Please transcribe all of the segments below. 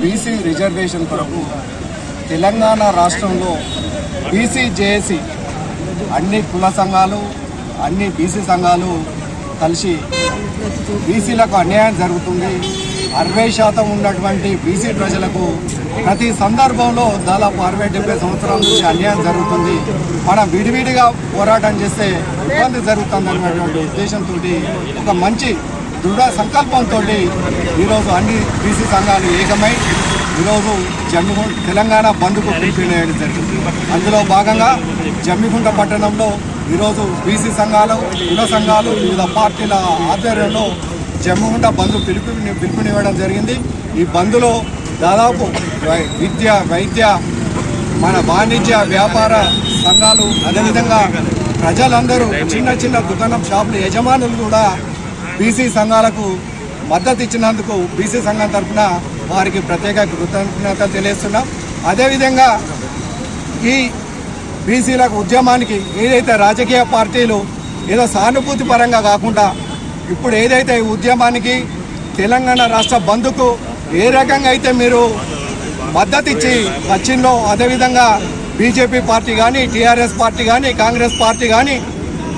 BC reservation కొరకు తెలంగాణ రాష్ట్రంలో BC JAC అన్ని కుల సంఘాలు అన్ని బీసీ సంఘాలు కలిసి బీసీలకు అన్యాయం జరుగుతుంది. అరవై శాతం ఉన్నటువంటి బీసీ ప్రజలకు ప్రతి సందర్భంలో దాదాపు అరవై డెబ్బై సంవత్సరాల నుంచి అన్యాయం జరుగుతుంది. మనం విడివిడిగా పోరాటం చేస్తే ఇబ్బంది జరుగుతుంది అనేటువంటి ఉద్దేశంతో ఒక మంచి దృఢ సంకల్పంతో ఈరోజు అన్ని బీసీ సంఘాలు ఏకమై ఈరోజు జమ్మిగుంట తెలంగాణ బంద్కు పిలుపునేయడం జరిగింది. అందులో భాగంగా జమ్మిగుంట పట్టణంలో ఈరోజు బీసీ సంఘాలు కుల సంఘాలు వివిధ పార్టీల ఆధ్వర్యంలో జమ్మిగుంట బంద్ పిలుపు పిలుపునివ్వడం జరిగింది. ఈ బంద్లో దాదాపు వై- విద్య వైద్య మన వాణిజ్య వ్యాపార సంఘాలు అదేవిధంగా ప్రజలందరూ చిన్న చిన్న దుకాణం షాపుల యజమానులు కూడా బీసీ సంఘాలకు మద్దతు ఇచ్చినందుకు బీసీ సంఘం తరఫున వారికి ప్రత్యేక కృతజ్ఞత తెలియస్తున్నాం అదేవిధంగా ఈ బీసీలకు ఉద్యమానికి ఏదైతే రాజకీయ పార్టీలు ఏదో సానుభూతి పరంగా కాకుండా ఇప్పుడు ఏదైతే ఈ ఉద్యమానికి తెలంగాణ రాష్ట్ర బంధుకు ఏ రకంగా అయితే మీరు మద్దతు ఇచ్చి వచ్చిందో అదేవిధంగా బీజేపీ పార్టీ కానీ టీఆర్ఎస్ పార్టీ కానీ కాంగ్రెస్ పార్టీ కానీ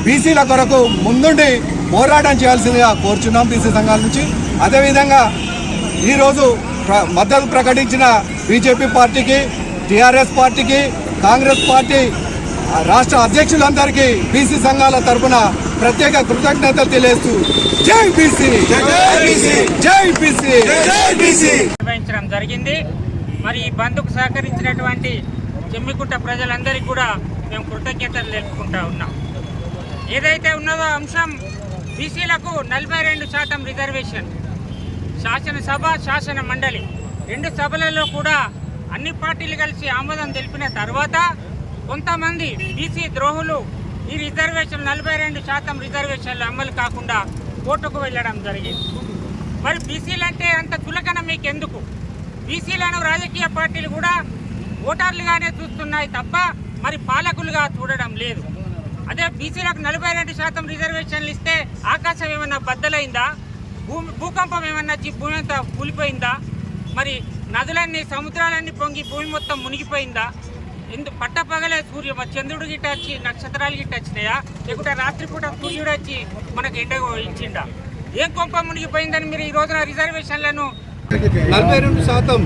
బీసీల కొరకు ముందుండి పోరాటం చేయాల్సిందిగా కోరుచున్నాం బీసీ సంఘాల నుంచి. అదేవిధంగా ఈరోజు ప్ర- మద్దతు ప్రకటించిన బీజేపీ పార్టీకి టీఆర్ఎస్ పార్టీకి కాంగ్రెస్ పార్టీ రాష్ట్ర అధ్యక్షులందరికీ బీసీ సంఘాల తరపున ప్రత్యేక కృతజ్ఞతలు తెలియజేస్తూ జై బీసీ! జై బీసీ! నిర్వహించడం జరిగింది. మరి ఈ బంద్కు సహకరించినటువంటి జమ్మికుంట ప్రజలందరికీ కూడా మేము కృతజ్ఞతలు తెలుపుకుంటా ఉన్నాం. ఏదైతే ఉన్నదో అంశం బీసీలకు నలభై రెండు శాతం రిజర్వేషన్. శాసనసభ శాసన మండలి. రెండు సభలలో కూడా అన్ని పార్టీలు కలిసి ఆమోదం తెలిపిన తర్వాత కొంతమంది బీసీ ద్రోహులు ఈ రిజర్వేషన్ నలభై రెండు శాతం రిజర్వేషన్లు అమలు కాకుండా కోర్టుకు వెళ్ళడం జరిగింది. మరి బీసీలంటే అంత చులకన మీకు ఎందుకు బీసీలను రాజకీయ పార్టీలు కూడా ఓటర్లుగానే చూస్తున్నాయి తప్ప మరి పాలకులుగా చూడడం లేదు. అదే బీసీలకు నలభై రెండు శాతం రిజర్వేషన్లు ఇస్తే ఆకాశం ఏమన్నా బద్దలైందా? భూమి భూకంపం ఏమన్నా వచ్చి భూమి అంతా కూలిపోయిందా? మరి నదులన్నీ సముద్రాలన్నీ పొంగి భూమి మొత్తం మునిగిపోయిందా? ఎందు పట్టపగలే సూర్య చంద్రుడు గిట్ట వచ్చి నక్షత్రాలు గిట్ట వచ్చినాయా? లేకుంటే రాత్రిపూట సూర్యుడు వచ్చి మనకు ఎండ ఇచ్చిండా ఏం కొంప మునిగిపోయిందని మీరు ఈ రోజున రిజర్వేషన్లను నలభై రెండు శాతం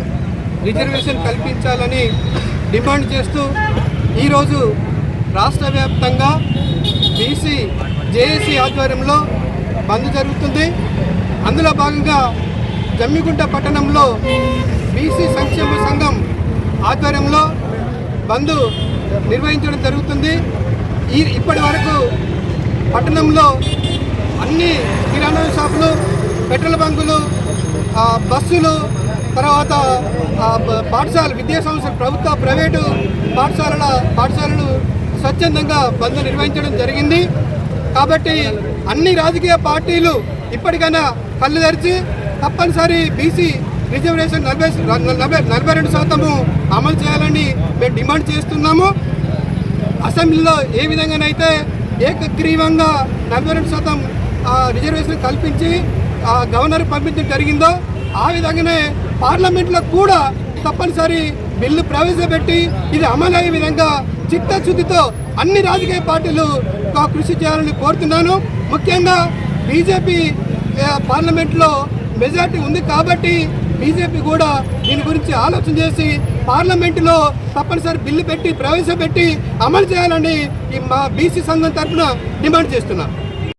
రిజర్వేషన్ కల్పించాలని డిమాండ్ చేస్తూ ఈరోజు రాష్ట్ర వ్యాప్తంగా బీసీ జేఏసీ ఆధ్వర్యంలో బంద్ జరుగుతుంది. అందులో భాగంగా జమ్మిగుంట పట్టణంలో బీసీ సంక్షేమ సంఘం ఆధ్వర్యంలో బంద్ నిర్వహించడం జరుగుతుంది. ఈ ఇప్పటి వరకు పట్టణంలో అన్ని కిరాణా షాపులు పెట్రోల్ బంకులు బస్సులు తర్వాత పాఠశాల విద్యా సంస్థలు ప్రభుత్వ ప్రైవేటు పాఠశాలల పాఠశాలలు స్వచ్ఛందంగా బంద్ నిర్వహించడం జరిగింది. కాబట్టి అన్ని రాజకీయ పార్టీలు ఇప్పటికైనా కళ్ళు తెరిచి తప్పనిసరి బీసీ రిజర్వేషన్ నలభై నలభై నలభై రెండు శాతము అమలు చేయాలని మేము డిమాండ్ చేస్తున్నాము. అసెంబ్లీలో ఏ విధంగానైతే ఏకగ్రీవంగా నలభై రెండు శాతం ఆ, రిజర్వేషన్ కల్పించి ఆ, గవర్నర్ పంపించడం జరిగిందో ఆ విధంగానే పార్లమెంట్లో కూడా తప్పనిసరి బిల్లు ప్రవేశపెట్టి ఇది అమలయ్యే విధంగా చిత్తశుద్ధితో అన్ని రాజకీయ పార్టీలు కృషి చేయాలని కోరుతున్నాను. ముఖ్యంగా బీజేపీ పార్లమెంట్లో మెజార్టీ ఉంది కాబట్టి బీజేపీ కూడా దీని గురించి ఆలోచన చేసి పార్లమెంటులో తప్పనిసరి బిల్లు పెట్టి ప్రవేశపెట్టి అమలు చేయాలని ఈ మా బీసీ సంఘం తరఫున డిమాండ్ చేస్తున్నాం.